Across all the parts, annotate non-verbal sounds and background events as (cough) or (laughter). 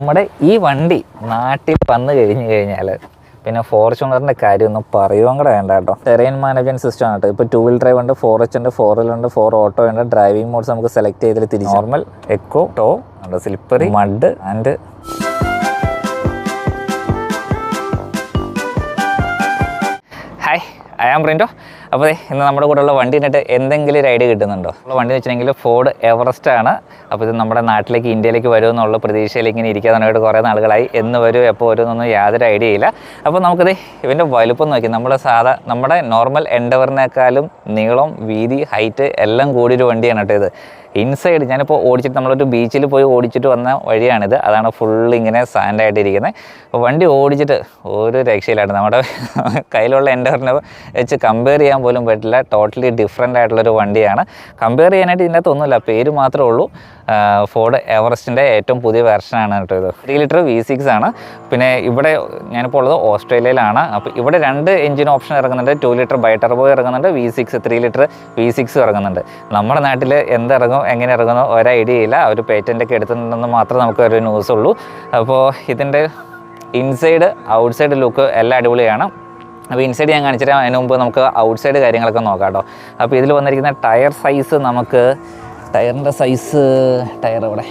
നമ്മുടെ ഈ വണ്ടി നാട്ടിൽ വന്നു കഴിഞ്ഞു കഴിഞ്ഞാൽ പിന്നെ ഫോർച്യൂണറിന്റെ കാര്യമൊന്നും പറയുകയും കൂടെ വേണ്ട കേട്ടോ. ടെറൈൻ മാനേജ്മെന്റ് സിസ്റ്റം ആണ് കേട്ടോ. ഇപ്പോൾ ടൂ വീൽ ഡ്രൈവ് ഉണ്ട് ഫോർ എച്ച് ഉണ്ട് ഫോർ വീൽ ഉണ്ട് ഫോർ ഓട്ടോ ഉണ്ട്. ഡ്രൈവിംഗ് മോഡ്സ് നമുക്ക് സെലക്ട് ചെയ്തിട്ട് തിരിച്ച്. നോർമൽ എക്കോ ടോ ഉണ്ട് slippery mud and hi I am Printo അപ്പോൾ ഇന്ന് നമ്മുടെ കൂടെയുള്ള വണ്ടി കണ്ടിട്ട് എന്തെങ്കിലും ഒരു ഐഡിയ കിട്ടുന്നുണ്ടോ? ഉള്ള വണ്ടി എന്ന് വെച്ചിട്ടുണ്ടെങ്കിൽ ഫോർഡ് എവറസ്റ്റ് ആണ്. അപ്പോൾ ഇത് നമ്മുടെ നാട്ടിലേക്ക് ഇന്ത്യയിലേക്ക് വരുമെന്നുള്ള പ്രതീക്ഷയിൽ ഇങ്ങനെ ഇരിക്കാനായിട്ട് കുറേ നാളുകളായി. എന്ന് വരും എപ്പോൾ വരും എന്നൊന്നും യാതൊരു ഐഡിയ ഇല്ല. അപ്പോൾ നമുക്കിത് ഇവന്റെ വലുപ്പം നോക്കി. നമ്മൾ സാധാ നമ്മുടെ നോർമൽ എൻഡവറിനേക്കാളും നീളം വീതി ഹൈറ്റ് എല്ലാം കൂടിയൊരു വണ്ടിയാണ് കേട്ടോ ഇത്. ഇൻസൈഡ് ഞാനിപ്പോൾ ഓടിച്ചിട്ട് നമ്മളൊരു ബീച്ചിൽ പോയി ഓടിച്ചിട്ട് വന്ന വഴിയാണിത്. അതാണ് ഫുൾ ഇങ്ങനെ സാൻഡായിട്ട് ഇരിക്കുന്നത് അപ്പോൾ വണ്ടി ഓടിച്ചിട്ട് ഒരു രക്ഷയിലായിട്ട് നമ്മുടെ കയ്യിലുള്ള എൻഡറിനെ വെച്ച് കമ്പയർ ചെയ്യാൻ പോലും പറ്റില്ല. ടോട്ടലി ഡിഫറെന്റ് ആയിട്ടുള്ളൊരു വണ്ടിയാണ്. കമ്പയർ ചെയ്യാനായിട്ട് ഇതിന്റെ അകത്ത് ഒന്നുമില്ല. പേര് മാത്രമേ ഉള്ളൂ. ഫോർഡ് എവറസ്റ്റിന്റെ ഏറ്റവും പുതിയ വെർഷനാണ് കേട്ടോ ഇത്. ത്രീ ലിറ്റർ വി സിക്സ് ആണ്. പിന്നെ ഇവിടെ ഞാനിപ്പോൾ ഉള്ളത് ഓസ്ട്രേലിയയിലാണ്. അപ്പോൾ ഇവിടെ രണ്ട് എഞ്ചിൻ ഓപ്ഷൻ ഇറങ്ങുന്നുണ്ട്. ടു ലിറ്റർ ബൈ ടർബോ ഇറങ്ങുന്നുണ്ട്. V six three litre V six ഇറങ്ങുന്നുണ്ട്. നമ്മുടെ നാട്ടിൽ എന്തിറങ്ങും എങ്ങനെ ഇറങ്ങുന്നോ ഒരു ഐഡിയ ഇല്ല. ഒരു പേറ്റന്റ് ഒക്കെ എടുത്തിട്ടുണ്ടെന്ന് മാത്രമേ നമുക്ക് ഒരു ന്യൂസ് ഉള്ളൂ. അപ്പോൾ ഇതിന്റെ ഇൻസൈഡ് ഔട്ട്സൈഡ് ലുക്ക് എല്ലാം അടിപൊളിയാണ്. അപ്പോൾ ഇൻസൈഡ് ഞാൻ കാണിച്ചിട്ട് അതിന് മുമ്പ് നമുക്ക് ഔട്ട്സൈഡ് കാര്യങ്ങളൊക്കെ നോക്കാം കേട്ടോ. അപ്പോൾ ഇതിൽ വന്നിരിക്കുന്ന ടയർ സൈസ് നമുക്ക് ടയറിന്റെ സൈസ് ടയർ ഇവിടെ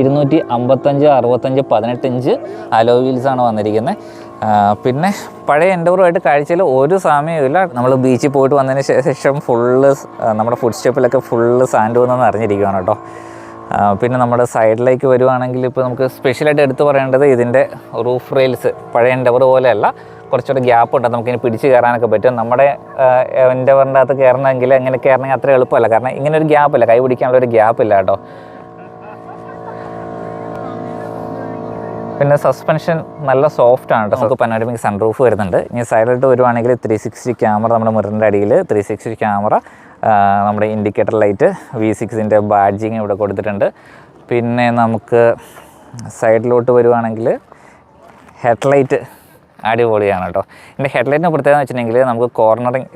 ഇരുന്നൂറ്റി അമ്പത്തഞ്ച് അറുപത്തഞ്ച് പതിനെട്ട് ഇഞ്ച് അലോ വീൽസാണ് വന്നിരിക്കുന്നത് പിന്നെ പഴയ എൻഡോറുമായിട്ട് കാഴ്ചയിൽ ഒരു സമയമില്ല നമ്മൾ ബീച്ചിൽ പോയിട്ട് വന്നതിന് ശേഷം ഫുള്ള് നമ്മുടെ ഫുഡ് സ്റ്റെപ്പിലൊക്കെ ഫുള്ള് സാൻഡ് വന്നെന്ന് അറിഞ്ഞിരിക്കുകയാണ് കേട്ടോ. പിന്നെ നമ്മുടെ സൈഡിലേക്ക് വരുവാണെങ്കിൽ ഇപ്പോൾ നമുക്ക് സ്പെഷ്യലായിട്ട് എടുത്തു പറയേണ്ടത് ഇതിന്റെ റൂഫ് റെയിൽസ് പഴയ എൻഡവർ പോലെയല്ല കുറച്ചുകൂടെ ഗ്യാപ്പ് ഉണ്ട്. നമുക്കിനി പിടിച്ച് കയറാനൊക്കെ പറ്റും. നമ്മുടെ എൻഡവറിന്റെ അകത്ത് കയറണമെങ്കിൽ അങ്ങനെ കയറണമെങ്കിൽ അത്ര എളുപ്പമല്ല. കാരണം ഇങ്ങനെ ഒരു ഗ്യാപ്പില്ല കൈ പിടിക്കാനുള്ള ഒരു ഗ്യാപ്പില്ല കേട്ടോ. പിന്നെ സസ്പെൻഷൻ നല്ല സോഫ്റ്റ് ആണ് നമുക്ക് പനോരമിക് സൺറൂഫ് വരുന്നുണ്ട്. ഇനി സൈഡിലോട്ട് വരുവാണെങ്കിൽ ത്രീ സിക്സ്റ്റി ക്യാമറ നമ്മുടെ മുറിന്റെ അടിയിൽ ത്രീ സിക്സ്റ്റി ക്യാമറ നമ്മുടെ ഇൻഡിക്കേറ്റർ ലൈറ്റ് വി സിക്സിന്റെ ബാഡ്ജിങ് ഇവിടെ കൊടുത്തിട്ടുണ്ട്. പിന്നെ നമുക്ക് സൈഡിലോട്ട് വരുവാണെങ്കിൽ ഹെഡ്ലൈറ്റ് അടിപൊളിയാണ് കേട്ടോ ഇതിന്റെ ഹെഡ്ലൈറ്റിന് പ്രത്യേകത വെച്ചിട്ടുണ്ടെങ്കിൽ നമുക്ക് കോർണറിങ്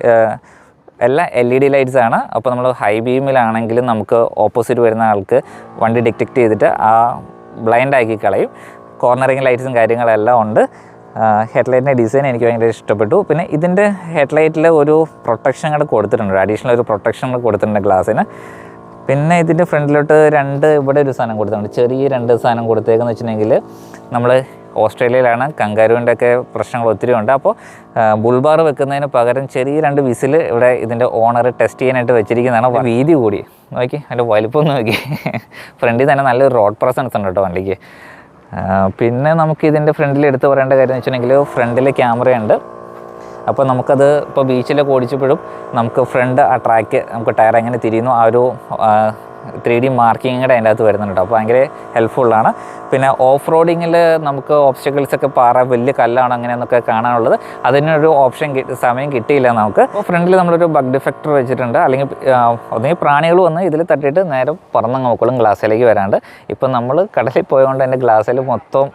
എല്ലാം എൽ ഇ ഡി ലൈറ്റ്സ് ആണ്. അപ്പോൾ നമ്മൾ ഹൈ ബീമിലാണെങ്കിലും നമുക്ക് ഓപ്പോസിറ്റ് വരുന്ന ആൾക്ക് വണ്ടി ഡിറ്റക്റ്റ് ചെയ്തിട്ട് ആ ബ്ലൈൻഡ് ആക്കി കളയും. കോർണറിങ് ലൈറ്റ്സും കാര്യങ്ങളെല്ലാം ഉണ്ട്. ഹെഡ്ലൈറ്റിന്റെ ഡിസൈൻ എനിക്ക് ഭയങ്കര ഇഷ്ടപ്പെട്ടു. പിന്നെ ഇതിന്റെ ഹെഡ്ലൈറ്റിൽ ഒരു പ്രൊട്ടക്ഷൻ കൂടെ കൊടുത്തിട്ടുണ്ട്. അഡീഷണൽ ഒരു പ്രൊട്ടക്ഷൻ കൂടെ കൊടുത്തിട്ടുണ്ട് ഗ്ലാസ്സിന്. പിന്നെ ഇതിന്റെ ഫ്രണ്ടിലോട്ട് രണ്ട് ഇവിടെ ഒരു സാധനം കൊടുത്തിട്ടുണ്ട്. ചെറിയ രണ്ട് സാധനം കൊടുത്തേക്കെന്ന് വെച്ചിട്ടുണ്ടെങ്കിൽ നമ്മൾ ഓസ്ട്രേലിയയിലാണ് കങ്കാരുവിന്റെ ഒക്കെ പ്രശ്നങ്ങൾ ഒത്തിരി ഉണ്ട്. അപ്പോൾ ബുൾബാർ വെക്കുന്നതിന് പകരം ചെറിയ രണ്ട് വിസിൽ ഇവിടെ ഇതിന്റെ ഓണർ ടെസ്റ്റ് ചെയ്യാനായിട്ട് വെച്ചിരിക്കുന്നതാണ്. വീതി കൂടി. നോക്കി അതിന്റെ വലിപ്പം നോക്കി. ഫ്രണ്ടിൽ തന്നെ നല്ലൊരു റോഡ് പ്രസൻസ് ഉണ്ട് കേട്ടോ വണ്ടിക്ക്. പിന്നെ നമുക്ക് ഇതിന്റെ ഫ്രണ്ടിൽ എടുത്ത് പറയേണ്ട കാര്യം എന്ന് വെച്ചിട്ടുണ്ടെങ്കിൽ ഫ്രണ്ടിൽ ക്യാമറയുണ്ട് അപ്പോൾ നമുക്കത് ഇപ്പോൾ ബീച്ചിലൊക്കെ ഓടിച്ചപ്പോഴും നമുക്ക് ഫ്രണ്ട് ആ ട്രാക്ക് നമുക്ക് ടയർ എങ്ങനെ തിരിയുന്നു ആ ഒരു ത്രീ ഡി മാർക്കിംഗ് കൂടെ അതിന്റെ അകത്ത് വരുന്നുണ്ട് അപ്പോൾ ഭയങ്കര ഹെൽപ്ഫുള്ളാണ് പിന്നെ ഓഫ് റോഡിങ്ങിൽ നമുക്ക് ഓബ്സ്റ്റക്കിൾസൊക്കെ പാറ വലിയ കല്ലാണ് അങ്ങനെയെന്നൊക്കെ കാണാനുള്ളത്. അതിനൊരു ഓപ്ഷൻ സമയം കിട്ടിയില്ല നമുക്ക്. ഫ്രണ്ടിൽ നമ്മളൊരു ബഗ് ഡിഫക്ടർ വെച്ചിട്ടുണ്ട്. അല്ലെങ്കിൽ ഒന്നെങ്കിൽ പ്രാണികൾ വന്ന് ഇതിൽ തട്ടിയിട്ട് നേരെ പറന്നങ്ങ് നോക്കോളും ഗ്ലാസ്സിലേക്ക് വരാണ്ട്. ഇപ്പം നമ്മൾ കടലിൽ പോയതുകൊണ്ട് എന്റെ ഗ്ലാസ്സിൽ മൊത്തം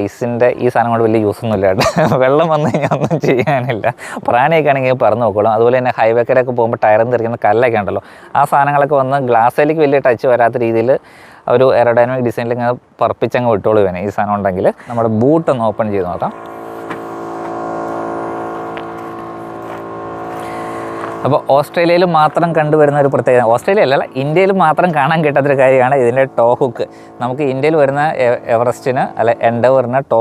ഐസിന്റെ ഈ സാധനം കൊണ്ട് വലിയ യൂസ് ഒന്നുമില്ല കേട്ടോ. (laughs) വെള്ളം വന്നു കഴിഞ്ഞാൽ ഒന്നും ചെയ്യാനില്ല. പ്രാണിയൊക്കെ ആണെങ്കിൽ പറന്ന് നോക്കോളും അതുപോലെ തന്നെ ഹൈവേക്കരൊക്കെ പോകുമ്പോൾ ടയറിൽ തിരിക്കുന്ന കല്ലൊക്കെ ഉണ്ടല്ലോ. ആ സാധനങ്ങളൊക്കെ വന്ന് ഗ്ലാസ്സിലേക്ക് വലിയ ടച്ച് വരാത്ത രീതിയിൽ ഒരു എറോഡൈനമിക് ഡിസൈനിൽ ഇങ്ങനെ പറപ്പിച്ചങ്ങ് വിട്ടോളൂ വേണേ ഈ സാധനം ഉണ്ടെങ്കിൽ. നമ്മുടെ ബൂട്ട് ഒന്ന് ഓപ്പൺ ചെയ്ത് നോക്കാം. അപ്പോൾ ഓസ്ട്രേലിയയിൽ മാത്രം കണ്ടുവരുന്ന ഒരു പ്രത്യേകത ഓസ്ട്രേലിയ അല്ല ഇന്ത്യയിൽ മാത്രം കാണാൻ കിട്ടാത്തൊരു കാര്യമാണ് ഇതിന്റെ ടോ നമുക്ക് ഇന്ത്യയിൽ വരുന്ന എവറസ്റ്റിന് അല്ല എൻഡവറിന് ടോ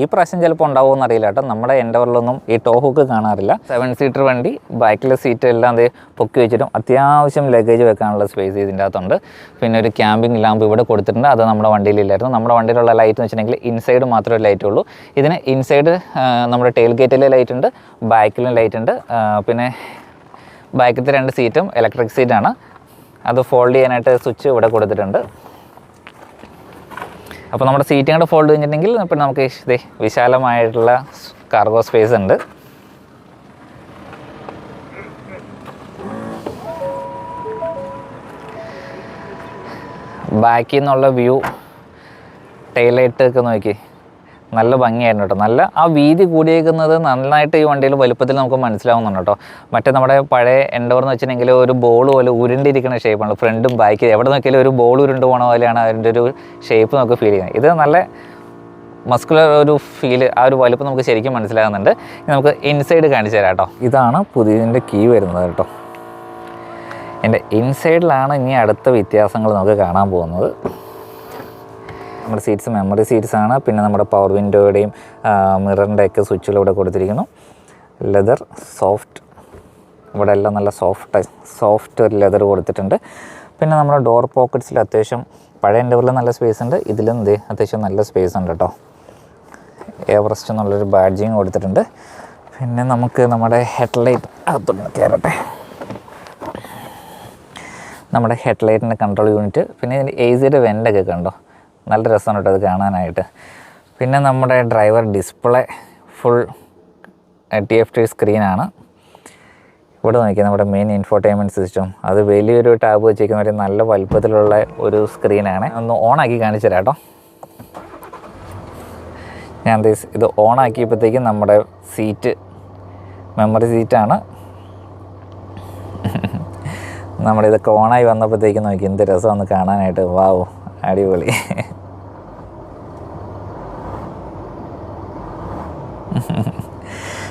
ഈ പ്രാവശ്യം ചിലപ്പോൾ ഉണ്ടാവുമെന്ന് അറിയില്ല കേട്ടോ. നമ്മുടെ എൻഡവറിലൊന്നും ഈ ടോഹുക്ക് കാണാറില്ല. സെവൻ സീറ്റർ വണ്ടി ബാക്കിലെ സീറ്റ് എല്ലാം ദേ പൊക്കി വെച്ചിട്ടും അത്യാവശ്യം ലഗേജ് വെക്കാനുള്ള സ്പേസ് ഇതിന്റെ അകത്തുണ്ട്. പിന്നെ ഒരു ക്യാമ്പിംഗ് ലാമ്പ് ഇവിടെ കൊടുത്തിട്ടുണ്ട്. അത് നമ്മുടെ വണ്ടിയിലില്ലായിരുന്നു. നമ്മുടെ വണ്ടിയിലുള്ള ലൈറ്റ് എന്ന് വെച്ചിട്ടുണ്ടെങ്കിൽ ഇൻസൈഡ് മാത്രമേ ലൈറ്റ് ഉള്ളൂ. ഇതിന് ഇൻസൈഡ് നമ്മുടെ ടെയിൽ ഗേറ്റിലെ ലൈറ്റ് ഉണ്ട് ബാക്കിലും ലൈറ്റ് ഉണ്ട്. പിന്നെ ബാക്കിലത്തെ രണ്ട് സീറ്റും ഇലക്ട്രിക് സീറ്റാണ് അത് ഫോൾഡ് ചെയ്യാനായിട്ട് സ്വിച്ച് ഇവിടെ കൊടുത്തിട്ടുണ്ട്. അപ്പോൾ നമ്മുടെ സീറ്റിംഗ് കൂടെ ഫോൾഡ് കഴിഞ്ഞിട്ടുണ്ടെങ്കിൽ പിന്നെ നമുക്ക് ഇതേ വിശാലമായിട്ടുള്ള കാർഗോ സ്പേസ് ഉണ്ട്. ബാക്കിൽ നിന്നുള്ള വ്യൂ ടൈലൈറ്റ് ഒക്കെ നോക്കി. നല്ല ഭംഗിയായിരുന്നു കേട്ടോ. നല്ല ആ വീതി കൂടിയേക്കുന്നത് നന്നായിട്ട് ഈ വണ്ടിയിൽ വലുപ്പത്തിൽ നമുക്ക് മനസ്സിലാവുന്നുണ്ട് കേട്ടോ. മറ്റേ നമ്മുടെ പഴയ എൻഡോർ എന്ന് വെച്ചിട്ടുണ്ടെങ്കിൽ ഒരു ബോൾ പോലെ ഉരുണ്ടിരിക്കുന്ന ഷേപ്പാണ് ഫ്രണ്ടും ബാക്ക് എവിടെ നോക്കിയാലും ഒരു ബോൾ ഉരുണ്ട് പോണ പോലെയാണ് അതിന്റെ ഒരു ഷേപ്പ് നമുക്ക് ഫീൽ ചെയ്യുന്നത്. ഇത് നല്ല മസ്കുലർ ഒരു ഫീൽ ആ ഒരു വലുപ്പം നമുക്ക് ശരിക്കും മനസ്സിലാകുന്നുണ്ട്. നമുക്ക് ഇൻസൈഡ് കാണിച്ചു തരാം കേട്ടോ. ഇതാണ് പുതിയതിന്റെ കീ വരുന്നത് കേട്ടോ. എന്റെ ഇൻസൈഡിലാണ് ഇനി അടുത്ത വ്യത്യാസങ്ങൾ നമുക്ക് കാണാൻ പോകുന്നത്. നമ്മുടെ സീറ്റ്സ് മെമ്മറി സീറ്റ്സ് ആണ്. പിന്നെ നമ്മുടെ പവർ വിൻഡോയുടെയും മിററിന്റെ ഒക്കെ സ്വിച്ചുകൾ ഇവിടെ കൊടുത്തിരിക്കുന്നു. ലെതർ സോഫ്റ്റ് ഇവിടെ എല്ലാം നല്ല സോഫ്റ്റ് സോഫ്റ്റ് ഒരു ലെതർ കൊടുത്തിട്ടുണ്ട്. പിന്നെ നമ്മുടെ ഡോർ പോക്കറ്റ്സിൽ അത്യാവശ്യം പഴയ എന്റെവറിൽ നല്ല സ്പേസ് ഉണ്ട്. ഇതിലും ദേ അത്യാവശ്യം നല്ല സ്പേസ് ഉണ്ട് കേട്ടോ എവറസ്റ്റ് എന്നുള്ളൊരു ബാഡ്ജിങ് കൊടുത്തിട്ടുണ്ട്. പിന്നെ നമുക്ക് നമ്മുടെ ഹെഡ്ലൈറ്റ് അകത്തുനിന്ന് കയറട്ടെ നമ്മുടെ ഹെഡ്ലൈറ്റിന്റെ കൺട്രോൾ യൂണിറ്റ് പിന്നെ ഇതിന്റെ എ സിയുടെ വെന്റൊക്കെ കണ്ടോ? നല്ല രസമാണ് കേട്ടോ അത് കാണാനായിട്ട്. പിന്നെ നമ്മുടെ driver display full T F T സ്ക്രീനാണ്. ഇവിടെ നോക്കിയാൽ നമ്മുടെ മെയിൻ ഇൻഫോർടൈൻമെന്റ് സിസ്റ്റം അത് വലിയൊരു ടാബ് വെച്ചിരിക്കുന്ന ഒരു നല്ല വലുപ്പത്തിലുള്ള ഒരു സ്ക്രീനാണ്. ഒന്ന് ഓണാക്കി കാണിച്ചു തരാം കേട്ടോ. ഞാൻ ഇത് ഓണാക്കിയപ്പോഴത്തേക്കും നമ്മുടെ സീറ്റ് മെമ്മറി സീറ്റാണ് നമ്മുടെ ഇതൊക്കെ ഓണായി വന്നപ്പോഴത്തേക്കും നോക്കി എന്ത് രസമൊന്ന് കാണാനായിട്ട്. വാവ് അടിപൊളി.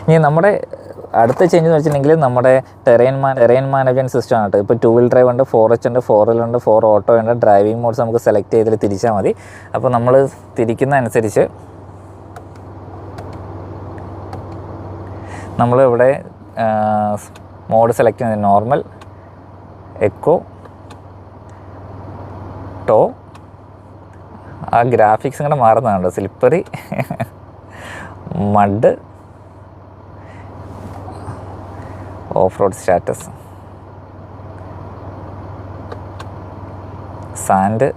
ഇനി നമ്മുടെ അടുത്ത ചേഞ്ച് എന്ന് വെച്ചിട്ടുണ്ടെങ്കിൽ നമ്മുടെ terrain man terrain management system ആണ് ഇപ്പോൾ ടു വീൽ ഡ്രൈവ് ഉണ്ട് ഫോർ എച്ച് ഉണ്ട് ഫോർ വീൽ ഉണ്ട് ഫോർ ഓട്ടോ ഉണ്ട്. ഡ്രൈവിംഗ് മോഡ്സ് നമുക്ക് സെലക്ട് ചെയ്തിട്ട് തിരിച്ചാൽ മതി. അപ്പോൾ നമ്മൾ തിരിക്കുന്ന അനുസരിച്ച് നമ്മൾ ഇവിടെ മോഡ് സെലക്ട് ചെയ്യുന്നത് നോർമൽ എക്കോ ടോ ആ ഗ്രാഫിക്സ് ഇങ്ങനെ മാറുന്നതാണല്ലോ slippery mud off road status sand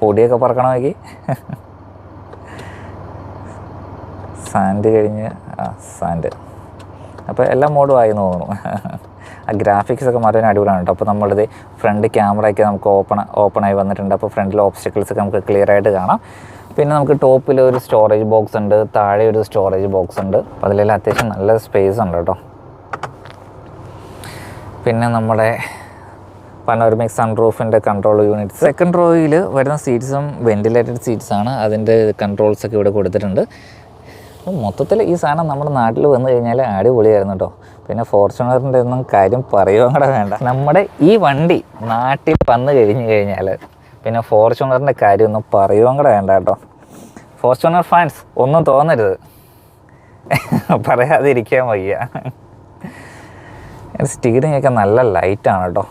പൊടിയൊക്കെ പറക്കണമെങ്കിൽ സാൻഡ് കഴിഞ്ഞ് ആ സാൻഡ് അപ്പോൾ എല്ലാ മോഡും ആയി എന്ന് തോന്നുന്നു. ആ ഗ്രാഫിക്സ് ഒക്കെ മാറ്റാൻ അടിപൊളിയാണ് കേട്ടോ അപ്പോൾ നമ്മളിത് ഫ്രണ്ട് ക്യാമറയൊക്കെ നമുക്ക് ഓപ്പൺ ആയി വന്നിട്ടുണ്ട്. അപ്പോൾ ഫ്രണ്ടിലെ ഓബ്സ്റ്റക്കിൾസ് ഒക്കെ നമുക്ക് ക്ലിയർ ആയിട്ട് കാണാം. പിന്നെ നമുക്ക് ടോപ്പിൽ ഒരു സ്റ്റോറേജ് ബോക്സ് ഉണ്ട്. താഴെ ഒരു സ്റ്റോറേജ് ബോക്സ് ഉണ്ട്. അപ്പോൾ അതിലെല്ലാം അത്യാവശ്യം നല്ല സ്പേസ് ഉണ്ട് കേട്ടോ പിന്നെ നമ്മുടെ പനോർമിക് സൺറൂഫിന്റെ കൺട്രോൾ യൂണിറ്റ് സെക്കൻഡ് റോയിൽ വരുന്ന സീറ്റ്സും വെന്റിലേറ്റഡ് സീറ്റ്സ് ആണ്. അതിന്റെ കൺട്രോൾസ് ഒക്കെ ഇവിടെ കൊടുത്തിട്ടുണ്ട്. മൊത്തത്തിൽ ഈ സാധനം നമ്മുടെ നാട്ടിൽ വന്നു കഴിഞ്ഞാൽ അടിപൊളിയായിരുന്നു കേട്ടോ പിന്നെ ഫോർച്യൂണറിന്റെ ഒന്നും കാര്യം പറയുകയും കൂടെ വേണ്ട. നമ്മുടെ ഈ വണ്ടി നാട്ടിൽ വന്നു കഴിഞ്ഞ് കഴിഞ്ഞാൽ പിന്നെ ഫോർച്യൂണറിന്റെ കാര്യമൊന്നും പറയുകയും കൂടെ വേണ്ട കേട്ടോ. ഫോർച്യൂണർ ഫാൻസ് ഒന്നും തോന്നരുത്. പറയാതിരിക്കാൻ വയ്യ. സ്റ്റിയറിംഗ് ഒക്കെ നല്ല ലൈറ്റാണ് കേട്ടോ.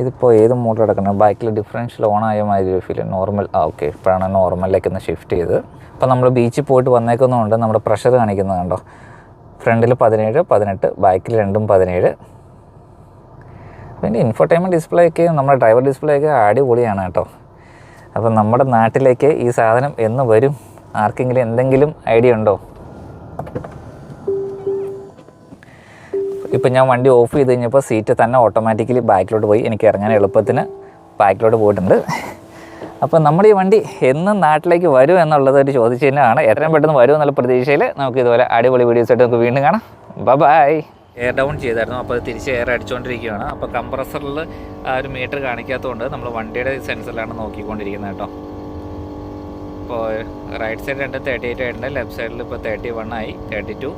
ഇതിപ്പോൾ ഏത് മോഡ് കിടക്കണം ബൈക്കിൽ ഡിഫറൻഷ്യൽ ഓൺ ആയ മാതിരി ഫീൽ നോർമൽ ആ ഓക്കെ ഇപ്പോഴാണ് നോർമലിലേക്ക് ഒന്ന് ഷിഫ്റ്റ് ചെയ്ത്. ഇപ്പോൾ നമ്മൾ ബീച്ചിൽ പോയിട്ട് വന്നേക്കുന്നതുകൊണ്ട് നമ്മുടെ പ്രഷർ കാണിക്കുന്നത് കണ്ടോ. ഫ്രണ്ടിൽ പതിനേഴ് പതിനെട്ട് ബാക്കിൽ രണ്ടും പതിനേഴ്. പിന്നെ ഇൻഫർടൈൻമെന്റ് ഡിസ്പ്ലേ ഒക്കെ നമ്മുടെ ഡ്രൈവർ ഡിസ്പ്ലേ ഒക്കെ അടിപൊളിയാണ് കേട്ടോ. അപ്പം നമ്മുടെ നാട്ടിലേക്ക് ഈ സാധനം എന്ന് വരും. ആർക്കെങ്കിലും എന്തെങ്കിലും ഐഡിയ ഉണ്ടോ? ഇപ്പം ഞാൻ വണ്ടി ഓഫ് ചെയ്ത് കഴിഞ്ഞപ്പോൾ സീറ്റ് തന്നെ ഓട്ടോമാറ്റിക്കലി ബാക്കിലോട്ട് പോയി. എനിക്ക് ഇറങ്ങാൻ എളുപ്പത്തിന് ബാക്കിലോട്ട് പോയിട്ടുണ്ട്. അപ്പോൾ നമ്മൾ ഈ വണ്ടി എന്നും നാട്ടിലേക്ക് വരും എന്നുള്ളത് ഒരു ചോദിച്ചു തന്നെയാണ് എത്രയും പെട്ടെന്ന് വരും എന്നുള്ള പ്രതീക്ഷയിൽ നമുക്ക് ഇതുപോലെ അടിപൊളി വീഡിയോസ് ആയിട്ട് നമുക്ക് വീണ്ടും കാണാം. ബൈ എയർ ഡൗൺ ചെയ്തായിരുന്നു. അപ്പോൾ അത് തിരിച്ച് എയർ അടിച്ചുകൊണ്ടിരിക്കുകയാണ് അപ്പോൾ കംപ്രസറിൽ ആ ഒരു മീറ്റർ കാണിക്കാത്തതുകൊണ്ട് നമ്മൾ വണ്ടിയുടെ സെൻസറിലാണ് നോക്കിക്കൊണ്ടിരിക്കുന്നത് കേട്ടോ. ഇപ്പോൾ റൈറ്റ് സൈഡ് രണ്ട് തേർട്ടി എയ്റ്റ് ആയിട്ടുണ്ട്. ലെഫ്റ്റ് സൈഡിൽ ഇപ്പോൾ തേർട്ടി വൺ ആയി. Thirty two